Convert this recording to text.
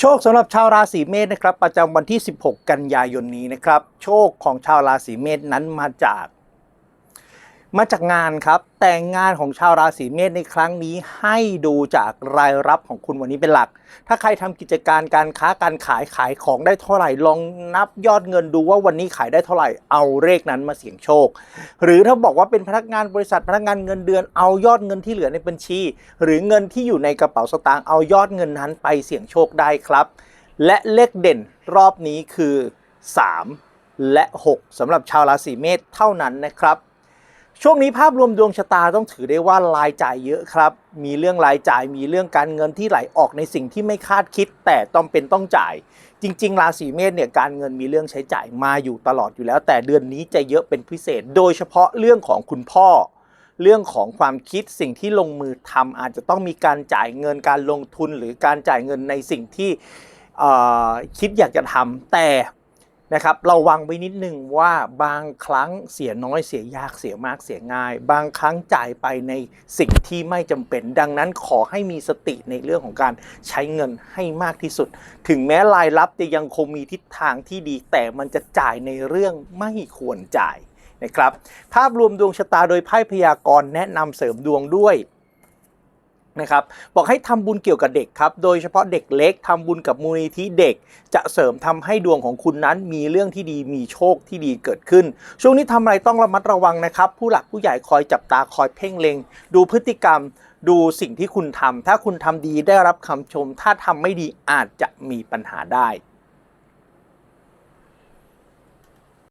โชคสำหรับชาวราศีเมษนะครับประจำวันที่ 16 กันยายนนี้นะครับ โชคของชาวราศีเมษนั้นมาจาก มาจากงานครับ แต่งานของชาวราศีเมษในครั้งนี้ให้ดูจากรายรับของคุณวันนี้เป็นหลัก ถ้าใครทำกิจการการค้าการขายขายของได้เท่าไหร่ ลองนับยอดเงินดูว่าวันนี้ขายได้เท่าไหร่ เอาเลขนั้นมาเสี่ยงโชค หรือถ้าบอกว่าเป็นพนักงานบริษัทพนักงานเงินเดือนเอายอดเงินที่เหลือในบัญชี หรือเงินที่อยู่ในกระเป๋าสตางค์เอายอดเงินนั้นไปเสี่ยงโชคได้ครับ และเลขเด่นรอบนี้คือ 3 และ 6สำหรับชาวราศีเมษเท่านั้นนะครับ ช่วงนี้ภาพรวมดวงชะตาต้องถือได้ว่ารายจ่ายเยอะครับ มีเรื่องรายจ่ายมีเรื่องการเงินที่ไหลออกในสิ่งที่ไม่คาดคิด แต่ต้องเป็นต้องจ่าย จริง ๆ ราศีเมษเนี่ยการเงินมีเรื่องใช้จ่ายมาอยู่ตลอดอยู่แล้ว แต่เดือนนี้จะเยอะเป็นพิเศษ โดยเฉพาะเรื่องของคุณพ่อ เรื่องของความคิดสิ่งที่ลงมือทำอาจจะต้องมีการจ่ายเงินการลงทุนหรือการจ่ายเงินในสิ่งที่คิดอยากจะทำแต่ นะครับเระวังไว้นิดนึงว่าบางครั้งเสียน้อยเสียยากเสียมากเสียง่าย บางครั้งจ่ายไปในสิ่งที่ไม่จำเป็น ดังนั้นขอให้มีสติในเรื่องของการใช้เงินให้มากที่สุด ถึงแม้รายรับจะยังคงมีทิศทางที่ดี แต่มันจะจ่ายในเรื่องไม่ควรจ่ายนะครับภาพรวมดวงชะตาโดยไพ่พยากรณ์แนะนำเสริมดวงด้วย นะครับบอกให้ทำบุญเกี่ยวกับเด็กครับ โดยเฉพาะเด็กเล็กทำบุญกับมูลนิธิเด็ก จะเสริมทำให้ดวงของคุณนั้นมีเรื่องที่ดีมีโชคที่ดีเกิดขึ้น ช่วงนี้ทำอะไรต้องระมัดระวังนะครับ ผู้หลักผู้ใหญ่คอยจับตาคอยเพ่งเล็ง ดูพฤติกรรมดูสิ่งที่คุณทำถ้าคุณทำดีได้รับคำชม ถ้าทำไม่ดีอาจจะมีปัญหาได้